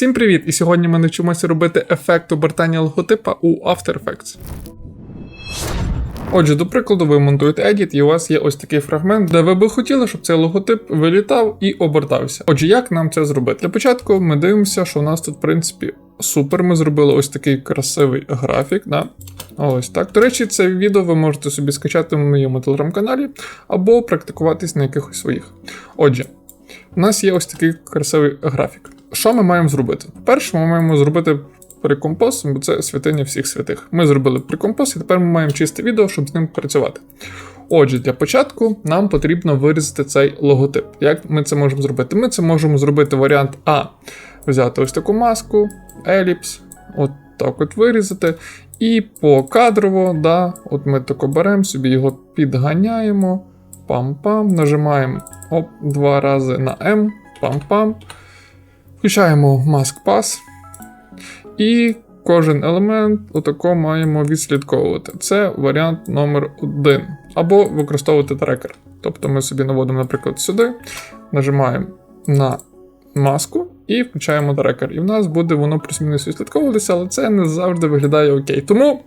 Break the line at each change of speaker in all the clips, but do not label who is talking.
Всім привіт! І сьогодні ми навчимося робити ефект обертання логотипа у After Effects. Отже, до прикладу, ви монтуєте Edit, і у вас є ось такий фрагмент, де ви би хотіли, щоб цей логотип вилітав і обертався. Отже, як нам це зробити? Для початку ми дивимося, що у нас тут, в принципі, супер. Ми зробили ось такий красивий графік. Да? Ось так. До речі, це відео ви можете собі скачати в моєму телеграм-каналі або практикуватись на якихось своїх. Отже, у нас є ось такий красивий графік. Що ми маємо зробити? Перше, ми маємо зробити прикомпоз, бо це святиня всіх святих. Ми зробили прикомпоз, і тепер ми маємо чисте відео, щоб з ним працювати. Отже, для початку нам потрібно вирізати цей логотип. Як ми це можемо зробити? Ми це можемо зробити варіант А. Взяти ось таку маску, еліпс, от так от вирізати. І покадрово, да, от ми тако беремо, собі його підганяємо. Пам-пам, нажимаємо оп, два рази на М, пам-пам. Включаємо Mask Pass. І кожен елемент отако маємо відслідковувати. Це варіант номер 1 Або використовувати трекер. Тобто ми собі наводимо, наприклад, сюди, нажимаємо на маску і включаємо трекер. І в нас буде воно плюс-мінус відслідковуватися, але це не завжди виглядає окей. Тому.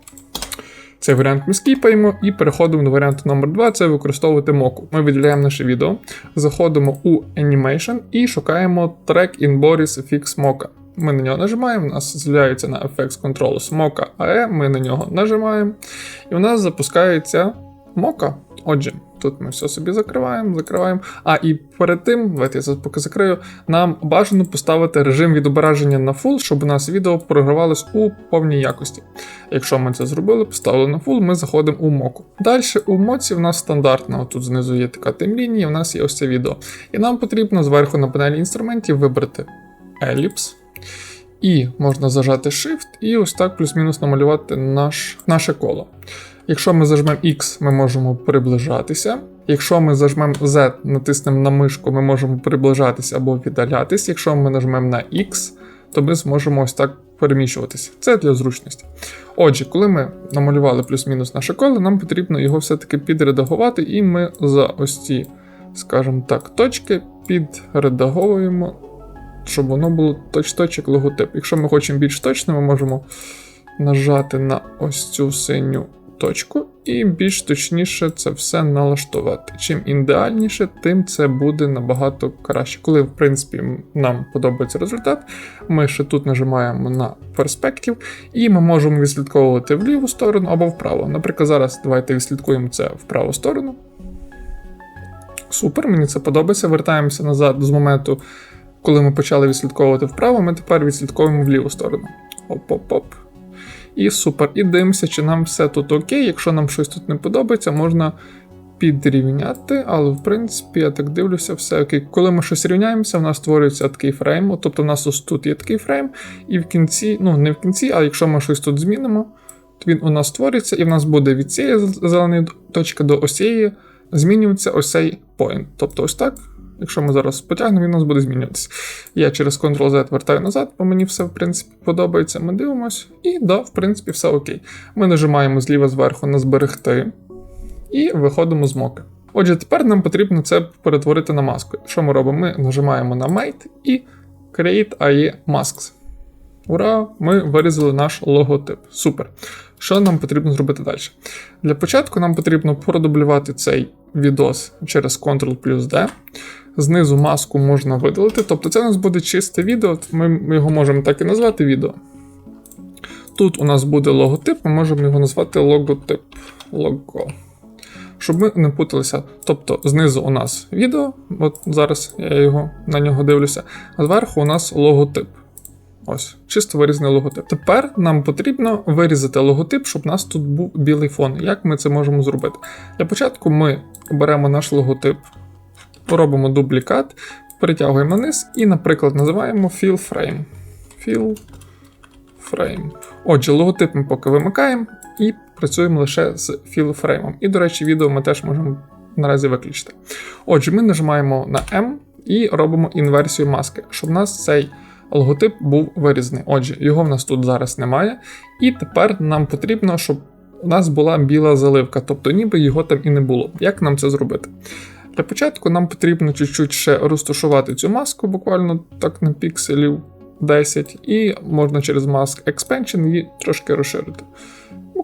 Цей варіант ми скіпаємо і переходимо до варіанту номер 2 це використовувати моку. Ми виділяємо наше відео, заходимо у Animation і шукаємо трек in Boris Fix Mocha. Ми на нього нажимаємо, у нас з'являється на FX Control Mocha AE, ми на нього нажимаємо, і у нас запускається мока. Отже, тут ми все собі закриваємо, закриваємо. А і перед тим, давайте я зараз поки закрию, нам бажано поставити режим відображення на full, щоб у нас відео програвалось у повній якості. Якщо ми це зробили, поставили на full, ми заходимо у моку. Далі у моці в нас стандартно, тут знизу є така тимлінія, в нас є ось це відео. І нам потрібно зверху на панелі інструментів вибрати еліпс. І можна зажати Shift і ось так плюс-мінус намалювати наш, наше коло. Якщо ми зажмемо X, ми можемо приближатися. Якщо ми зажмемо Z, натиснемо на мишку, ми можемо приближатися або віддалятись. Якщо ми нажмемо на X, то ми зможемо ось так переміщуватися. Це для зручності. Отже, коли ми намалювали плюс-мінус наше коло, нам потрібно його все-таки підредагувати, і ми за ось ці, скажімо так, точки підредаговуємо, щоб воно було точ-точ як логотип. Якщо ми хочемо більш точно, ми можемо нажати на ось цю синю точку і більш точніше це все налаштувати. Чим ідеальніше, тим це буде набагато краще. Коли, в принципі, нам подобається результат, ми ще тут нажимаємо на перспектив, і ми можемо відслідковувати в ліву сторону або вправо. Наприклад, зараз давайте відслідкуємо це в праву сторону. Супер, мені це подобається. Вертаємося назад з моменту, коли ми почали відслідковувати вправо, ми тепер відслідковуємо в ліву сторону. Оп-оп-оп. І супер. І дивимося, чи нам все тут окей. Якщо нам щось тут не подобається, можна підрівняти, але в принципі, я так дивлюся, все окей. Коли ми щось рівняємося, в нас створюється такий фрейм. Тобто в нас ось тут є такий фрейм, і в кінці, ну не в кінці, а якщо ми щось тут змінимо, то він у нас створиться, і в нас буде від цієї зеленої точки до ось цієї змінюється ось цей point. Тобто ось так. Якщо ми зараз потягнемо, він у нас буде змінюватися. Я через Ctrl-Z вертаю назад, бо мені все, в принципі, подобається. Ми дивимося, і да, в принципі, все окей. Ми нажимаємо зліва зверху на зберегти і виходимо з моки. Отже, тепер нам потрібно це перетворити на маску. Що ми робимо? Ми нажимаємо на Mate і Create AE Masks. Ура! Ми вирізали наш логотип. Супер. Що нам потрібно зробити далі? Для початку нам потрібно продублювати цей відос через Ctrl плюс D. Знизу маску можна видалити, тобто це у нас буде чисте відео, ми його можемо так і назвати відео. Тут у нас буде логотип, ми можемо його назвати логотип. Лого. Щоб ми не путалися. Тобто знизу у нас відео, от зараз я його на нього дивлюся, а зверху у нас логотип. Ось, чисто вирізаний логотип. Тепер нам потрібно вирізати логотип, щоб у нас тут був білий фон. Як ми це можемо зробити? Для початку ми беремо наш логотип, робимо дублікат, перетягуємо низ і, наприклад, називаємо Fill Frame. Fill Frame. Отже, логотип ми поки вимикаємо і працюємо лише з Fill Frame. І, до речі, відео ми теж можемо наразі виключити. Отже, ми нажимаємо на M і робимо інверсію маски, щоб у нас цей логотип був вирізаний. Отже, його в нас тут зараз немає. І тепер нам потрібно, щоб у нас була біла заливка, тобто ніби його там і не було. Як нам це зробити? Для початку нам потрібно чуть-чуть ще розташувати цю маску, буквально так на пікселів 10, і можна через Mask Expansion її трошки розширити.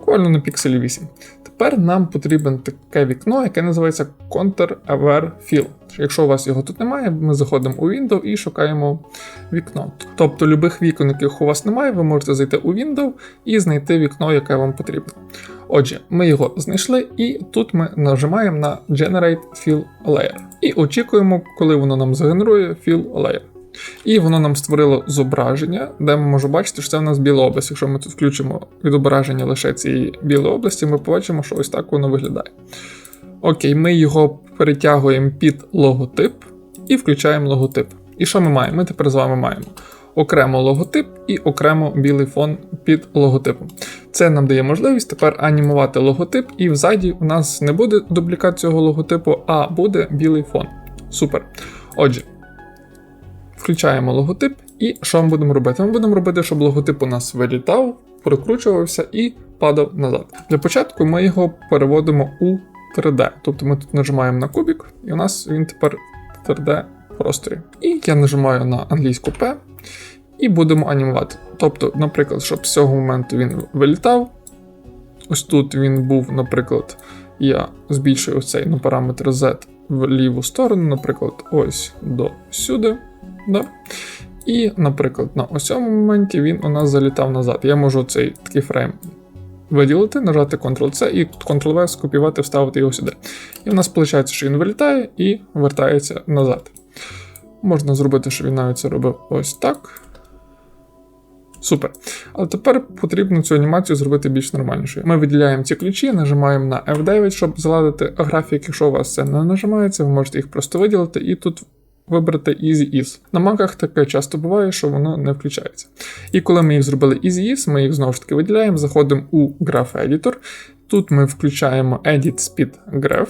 Буквально на пікселі 8. Тепер нам потрібен таке вікно, яке називається Counter Aware Fill. Якщо у вас його тут немає, ми заходимо у Window і шукаємо вікно. Тобто любих вікон, яких у вас немає, ви можете зайти у Window і знайти вікно, яке вам потрібно. Отже, ми його знайшли, і тут ми нажимаємо на Generate Fill Layer. І очікуємо, коли воно нам загенерує Fill Layer. І воно нам створило зображення, де ми можемо бачити, що це в нас біла область. Якщо ми тут включимо відображення лише цієї білої області, ми побачимо, що ось так воно виглядає. Окей, ми його перетягуємо під логотип і включаємо логотип. І що ми маємо? Ми тепер з вами маємо окремо логотип і окремо білий фон під логотипом. Це нам дає можливість тепер анімувати логотип, і взаді у нас не буде дублікат цього логотипу, а буде білий фон. Супер. Отже, включаємо логотип, і що ми будемо робити? Ми будемо робити, щоб логотип у нас вилітав, прокручувався і падав назад. Для початку ми його переводимо у 3D. Тобто ми тут нажимаємо на кубик, і у нас він тепер в 3D просторі. І я нажимаю на англійську P і будемо анімувати. Тобто, наприклад, щоб з цього моменту він вилітав. Ось тут він був, наприклад, я збільшую цей на параметр Z в ліву сторону, наприклад, ось до сюди. Да? І, наприклад, на ось моменті він у нас залітав назад. Я можу цей такий фрейм виділити, нажати Ctrl-C і Ctrl-V скопіювати, вставити його сюди. І в нас виходить, що він вилітає і вертається назад. Можна зробити, щоб він навіть це робив ось так. Супер. Але тепер потрібно цю анімацію зробити більш нормальнішою. Ми виділяємо ці ключі, нажимаємо на F9, щоб заладити графік. Якщо у вас це не нажимається, ви можете їх просто виділити і тут вибрати Easy Ease. На маках таке часто буває, що воно не включається. І коли ми їх зробили Easy Ease, ми їх знову ж таки виділяємо, заходимо у Graph Editor. Тут ми включаємо Edit Speed Graph.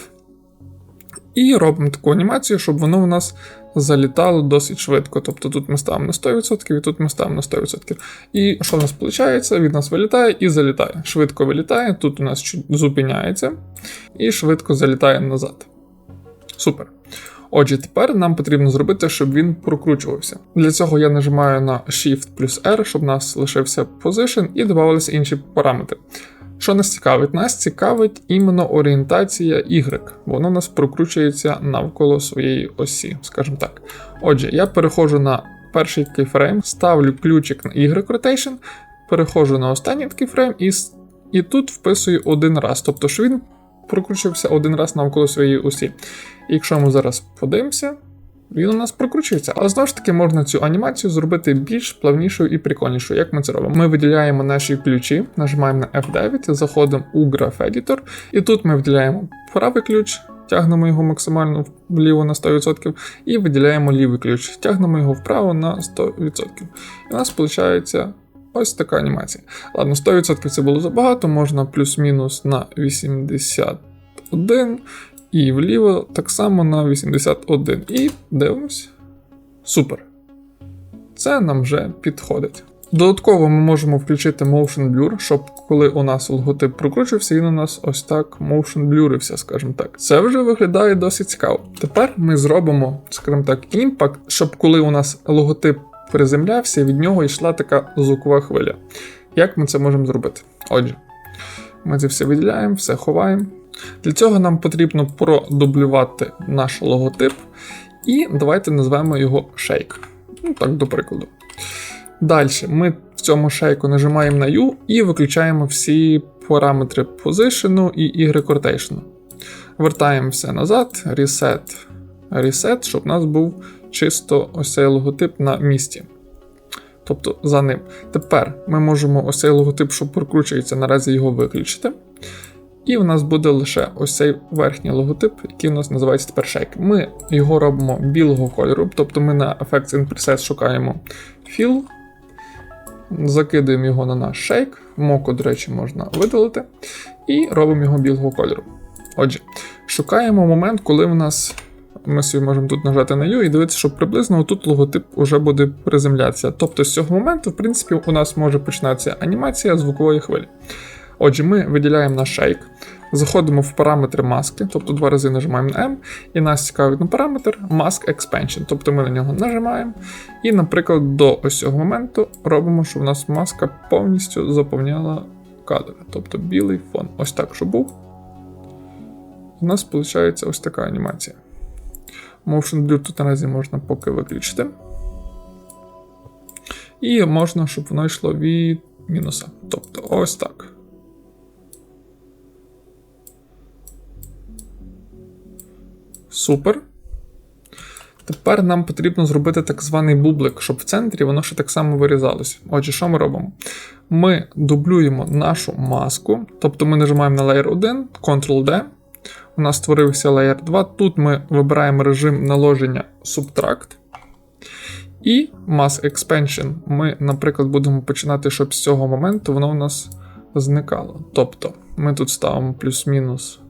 І робимо таку анімацію, щоб воно у нас залітало досить швидко. Тобто тут ми ставимо на 100% і тут ми ставимо на 100%. І що в нас виходить? Від нас вилітає і залітає. Швидко вилітає, тут у нас зупиняється і швидко залітає назад. Супер. Отже, тепер нам потрібно зробити, щоб він прокручувався. Для цього я нажимаю на Shift плюс R, щоб у нас лишився Position і додавалися інші параметри. Що нас цікавить? Нас цікавить іменно орієнтація Y, воно у нас прокручується навколо своєї осі, скажімо так. Отже, я переходжу на перший кейфрейм, ставлю ключик на Y rotation, переходжу на останній кейфрейм і, і тут вписую один раз. Тобто, що він прокручився один раз навколо своєї осі. Якщо ми зараз подивимося, він у нас прокручується. Але знову ж таки можна цю анімацію зробити більш плавнішою і прикольнішою. Як ми це робимо? Ми виділяємо наші ключі, нажимаємо на F9, заходимо у Graph Editor, і тут ми виділяємо правий ключ. Тягнемо його максимально вліво на 100% і виділяємо лівий ключ, тягнемо його вправо на 100%. І у нас виходить ось така анімація. Ладно, 100% це було забагато, можна плюс-мінус на 81, і вліво так само на 81. І дивимось. Супер. Це нам вже підходить. Додатково ми можемо включити Motion Blur, щоб коли у нас логотип прокручився, він у нас ось так motion блюрився, скажімо так. Це вже виглядає досить цікаво. Тепер ми зробимо, скажімо так, імпакт, щоб коли у нас логотип приземлявся, від нього йшла така звукова хвиля. Як ми це можемо зробити? Отже, ми це все виділяємо, все ховаємо. Для цього нам потрібно продублювати наш логотип, і давайте назвемо його шейк. Ну так, до прикладу. Далі ми в цьому шейку нажимаємо на U і виключаємо всі параметри position і Y rotation. Вертаємо все назад, reset, reset, щоб у нас був чисто ось цей логотип на місці. Тобто за ним. Тепер ми можемо ось цей логотип, що прокручується, наразі його виключити. І в нас буде лише ось цей верхній логотип, який у нас називається тепер шейк. Ми його робимо білого кольору, тобто ми на Effects in Preset шукаємо Fill, закидаємо його на наш шейк, моку, до речі, можна видалити, і робимо його білого кольору. Отже, шукаємо момент, коли в нас. Ми собі можемо тут нажати на U і дивитися, що приблизно тут логотип вже буде приземлятися. Тобто з цього моменту, в принципі, у нас може починатися анімація звукової хвилі. Отже, ми виділяємо наш шейк, заходимо в параметри маски, тобто два рази нажимаємо на M, і нас цікавить на параметр Mask Expansion. Тобто ми на нього нажимаємо. І, наприклад, до ось цього моменту робимо, щоб у нас маска повністю заповняла кадр. Тобто білий фон. Ось так, щоб був. У нас виходить ось така анімація. Motion Blur тут наразі можна поки виключити. І можна, щоб воно йшло від мінуса. Тобто ось так. Супер. Тепер нам потрібно зробити так званий бублик, щоб в центрі воно ще так само вирізалося. Отже, що ми робимо? Ми дублюємо нашу маску, тобто ми нажимаємо на Layer 1, Ctrl-D. У нас створився Layer 2. Тут ми вибираємо режим наложення Subtract. І Mass Expansion. Ми, наприклад, будемо починати, щоб з цього моменту воно у нас зникало. Тобто ми тут ставимо плюс-мінус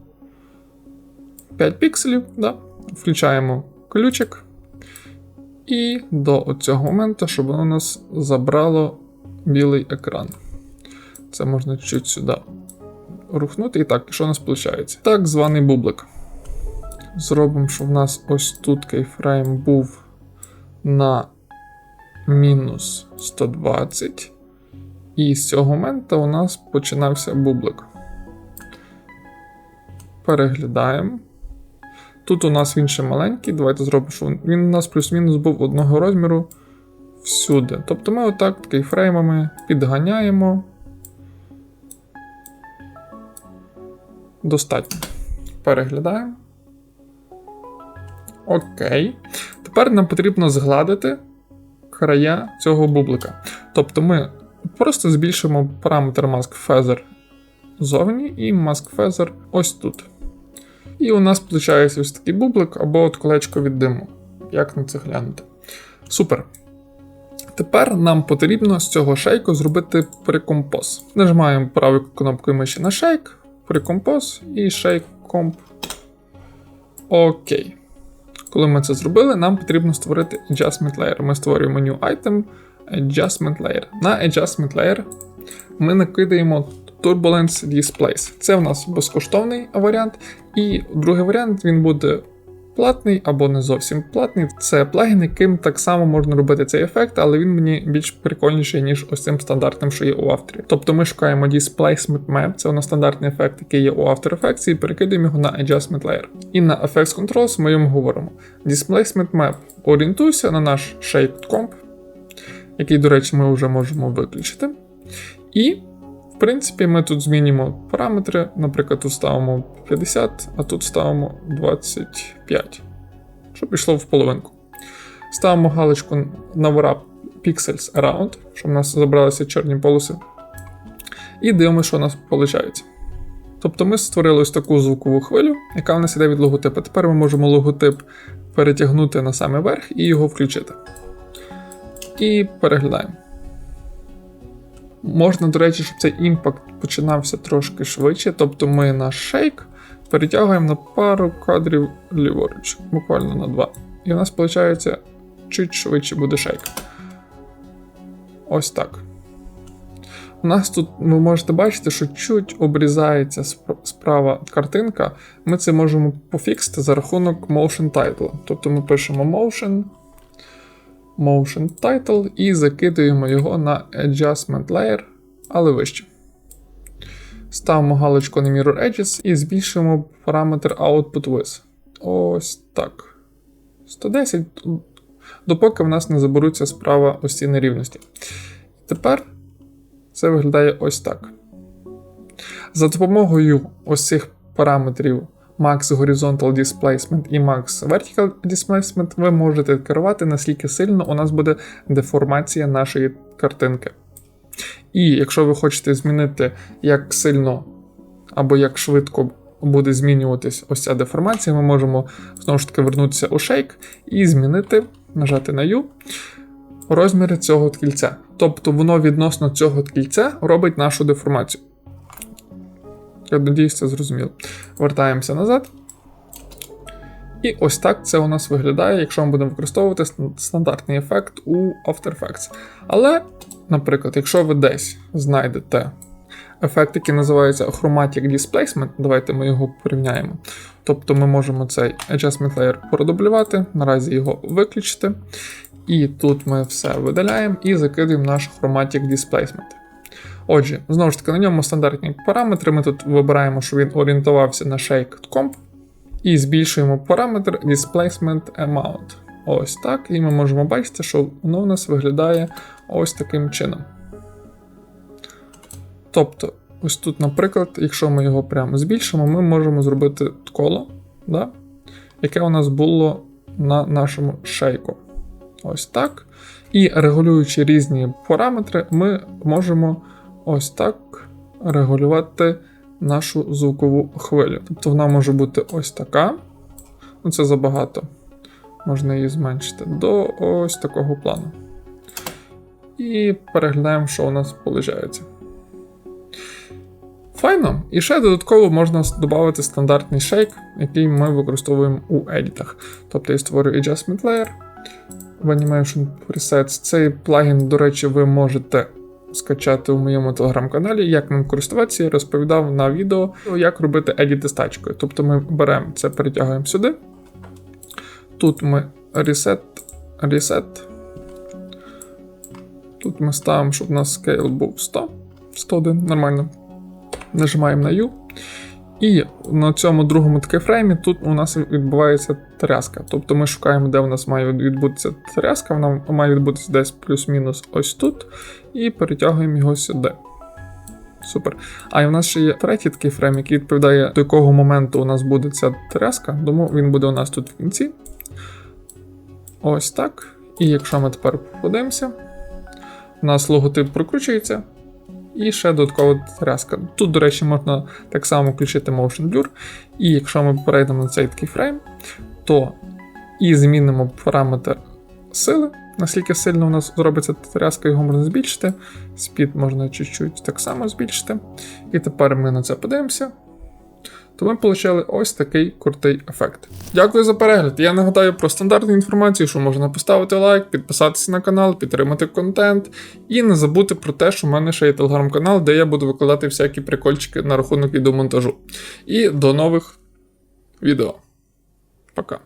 5 пікселів, да? включаємо ключик. І до цього моменту, щоб воно у нас забрало білий екран. Це можна чуть сюди рухнути. І так, що у нас виходить? Так званий бублик. Зробимо, щоб в нас ось тут кейфрейм був на мінус 120. І з цього моменту у нас починався бублик. Переглядаємо. Тут у нас він ще маленький. Давайте зробимо, що він у нас плюс-мінус був одного розміру всюди. Тобто ми отак кейфреймами підганяємо. Достатньо. Переглядаємо. Окей. Тепер нам потрібно згладити края цього бублика. Тобто ми просто збільшимо параметр Mask Feather зовні і Mask Feather ось тут. І у нас виходить ось такий бублик або от колечко від диму. Як на це глянути? Супер. Тепер нам потрібно з цього шейку зробити прикомпоз. Нажимаємо правою кнопкою миші на шейк, прикомпоз і шейк комп. Окей. Коли ми це зробили, нам потрібно створити Adjustment Layer. Ми створюємо New Item, Adjustment Layer. На Adjustment Layer ми накидаємо Turbulence Displays. Це в нас безкоштовний варіант. І другий варіант він буде платний або не зовсім платний. Це плагін, яким так само можна робити цей ефект, але він мені більш прикольніший, ніж ось цим стандартним, що є у авторі. Тобто ми шукаємо Displacement Map, це у нас стандартний ефект, який є у After Effects, і перекидаємо його на Adjustment Layer. І на Effects Controls ми йому говоримо: Displacement Map орієнтуйся на наш Shaped Comp, який, до речі, ми вже можемо виключити. І принципі, ми тут змінимо параметри. Наприклад, тут ставимо 50, а тут ставимо 25, щоб пішло в половинку. Ставимо галочку на wrap Pixels Around, щоб у нас забралися чорні полоси. І дивимося, що у нас виходить. Тобто ми створили ось таку звукову хвилю, яка в нас іде від логотипа. Тепер ми можемо логотип перетягнути на самий верх і його включити. І переглядаємо. Можна, до речі, щоб цей імпакт починався трошки швидше. Тобто ми наш шейк перетягуємо на пару кадрів ліворуч, буквально на два. І у нас, виходить, чуть швидше буде шейк. Ось так. У нас тут ви можете бачити, що чуть обрізається справа картинка. Ми це можемо пофіксити за рахунок motion title. Тобто ми пишемо motion motion title і закидуємо його на Adjustment Layer, але вище. Ставимо галочку на Mirror Edges і збільшуємо параметр Output Width. Ось так. 110, допоки в нас не заберуться справа ось ці нерівності. Тепер це виглядає ось так. За допомогою ось цих параметрів Max Horizontal Displacement і Max Vertical Displacement ви можете керувати, наскільки сильно у нас буде деформація нашої картинки. І якщо ви хочете змінити, як сильно або як швидко буде змінюватись ось ця деформація, ми можемо знову ж таки вернутися у Shake і змінити, нажати на U, розміри цього кільця. Тобто воно відносно цього кільця робить нашу деформацію. Я надіюсь, це зрозуміло. Вертаємося назад. І ось так це у нас виглядає, якщо ми будемо використовувати стандартний ефект у After Effects. Але, наприклад, якщо ви десь знайдете ефект, який називається Chromatic Displacement. Давайте ми його порівняємо. Тобто ми можемо цей Adjustment Layer продублювати, наразі його виключити. І тут ми все видаляємо і закидуємо наш Chromatic Displacement. Отже, знову ж таки, на ньому стандартні параметри. Ми тут вибираємо, щоб він орієнтувався на Shake Comp. І збільшуємо параметр Displacement Amount. Ось так. І ми можемо бачити, що воно у нас виглядає ось таким чином. Тобто, ось тут, наприклад, якщо ми його прямо збільшимо, ми можемо зробити коло, да? яке у нас було на нашому шейку. Ось так. І регулюючи різні параметри, ми можемо ось так регулювати нашу звукову хвилю. Тобто вона може бути ось така. Ну, це забагато. Можна її зменшити до ось такого плану. І переглядаємо, що у нас виходить. Файно. І ще додатково можна додати стандартний шейк, який ми використовуємо у едітах. Тобто я створюю Adjustment Layer в Animation Presets. Цей плагін, до речі, ви можете скачати у моєму телеграм-каналі. Як ним користуватися, я розповідав на відео, як робити едіти з. Тобто ми беремо це, перетягуємо сюди. Тут ми reset, reset. Тут ми ставимо, щоб у нас scale був 100, 101, нормально. Нажимаємо на U. І на цьому другому такефреймі тут у нас відбувається тряска. Тобто ми шукаємо, де у нас має відбутися тряска, вона має відбутися десь плюс-мінус ось тут. І перетягуємо його сюди. Супер. А і в нас ще є третій такий фрейм, який відповідає, до якого моменту у нас буде ця тряска, тому він буде у нас тут в кінці. Ось так. І якщо ми тепер подивимося, у нас логотип прокручується. І ще додаткова тряска. Тут, до речі, можна так само включити Motion Blur. І якщо ми перейдемо на цей такий фрейм, то і змінимо параметр сили, наскільки сильно у нас зробиться тряска, його можна збільшити. Спід можна чуть-чуть так само збільшити. І тепер ми на це подивимося. То ми отримали ось такий крутий ефект. Дякую за перегляд. Я нагадаю про стандартну інформацію, що можна поставити лайк, підписатися на канал, підтримати контент. І не забути про те, що в мене ще є телеграм-канал, де я буду викладати всякі прикольчики на рахунок відеомонтажу. І до нових відео. Пока.